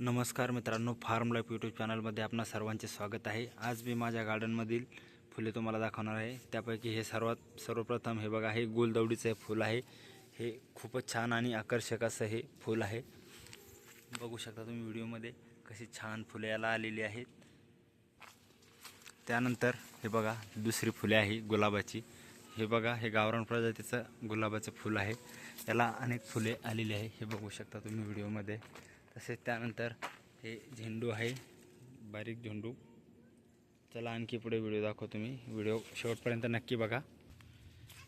नमस्कार मित्रांनो form life YouTube चॅनलमध्ये आपणा सर्वांचे स्वागत आहे. आज मी माझ्या गार्डनमधील फुले तुम्हाला दाखवणार आहे. त्यापैकी हे सर्वात सर्वप्रथम हे बघा हे गुलदवडीचं हे फूल आहे. हे खूपच छान आणि आकर्षक असं हे फूल आहे. बघू शकता तुम्ही व्हिडिओमध्ये कशी छान फुले याला आलेली आहेत. त्यानंतर हे बघा दुसरी फुले आहे गुलाबाची. हे बघा हे गावरान प्रजातीचं गुलाबाचं फूल आहे. याला अनेक फुले आलेली आहे. हे बघू शकता तुम्ही व्हिडिओमध्ये. तसेच त्यानंतर हे झेंडू आहे बारीक झेंडू. चला आणखी पुढे व्हिडिओ दाखवतो तुम्ही व्हिडिओ शेवटपर्यंत नक्की बघा.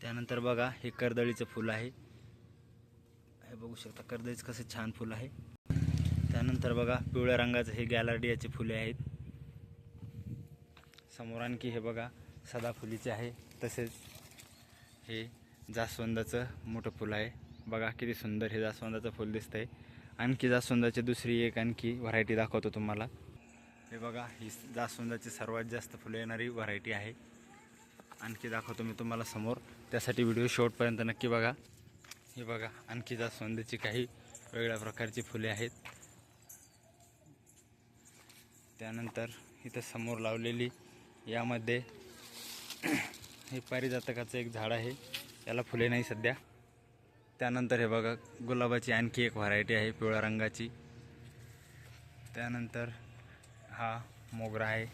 त्यानंतर बघा हे कर्दळीचं फूल आहे. हे बघू शकता कर्दळीचं कसं छान फूल आहे. त्यानंतर बघा पिवळ्या रंगाचं हे गॅलर्डियाचे फुले आहेत. समोर आणखी हे बघा सदाफुलीचे आहे. तसेच हे जास्वंदाचं मोठं फुल आहे. बघा किती सुंदर हे जास्वंदाचं फुल दिसतंय. आणखी जास्वंदाची दुसरी एक आणखी व्हरायटी दाखवतो तुम्हाला. हे बघा ही जास्वंदाची सर्वात जास्त फुलं येणारी व्हरायटी आहे. आणखी दाखवतो मी तुम्हाला समोर. त्यासाठी व्हिडिओ शेवटपर्यंत नक्की बघा. हे बघा आणखी जास्वंदाची काही वेगळ्या प्रकारची फुले आहेत. त्यानंतर इथं समोर लावलेली यामध्ये हे पारिजातकाचं एक झाड आहे. याला फुले नाही सध्या. त्यानंतर हे बघा गुलाबाची आणखी एक व्हरायटी आहे पिवळ्या रंगाची. त्यानंतर हा मोगरा आहे.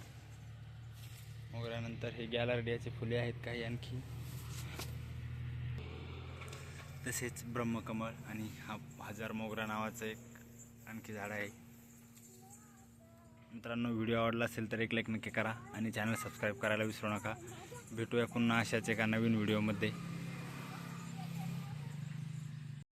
मोगऱ्यानंतर हे गॅलर्डियाचे फुले आहेत काही आणखी. तसेच ब्रह्मकमळ आणि हा हजार मोगरा नावाचं एक आणखी झाड आहे. मित्रांनो व्हिडिओ आवडला असेल तर एक लाईक नक्की करा आणि चॅनल सबस्क्राईब करायला विसरू नका. भेटूया पुन्हा अशाच एका नवीन व्हिडिओमध्ये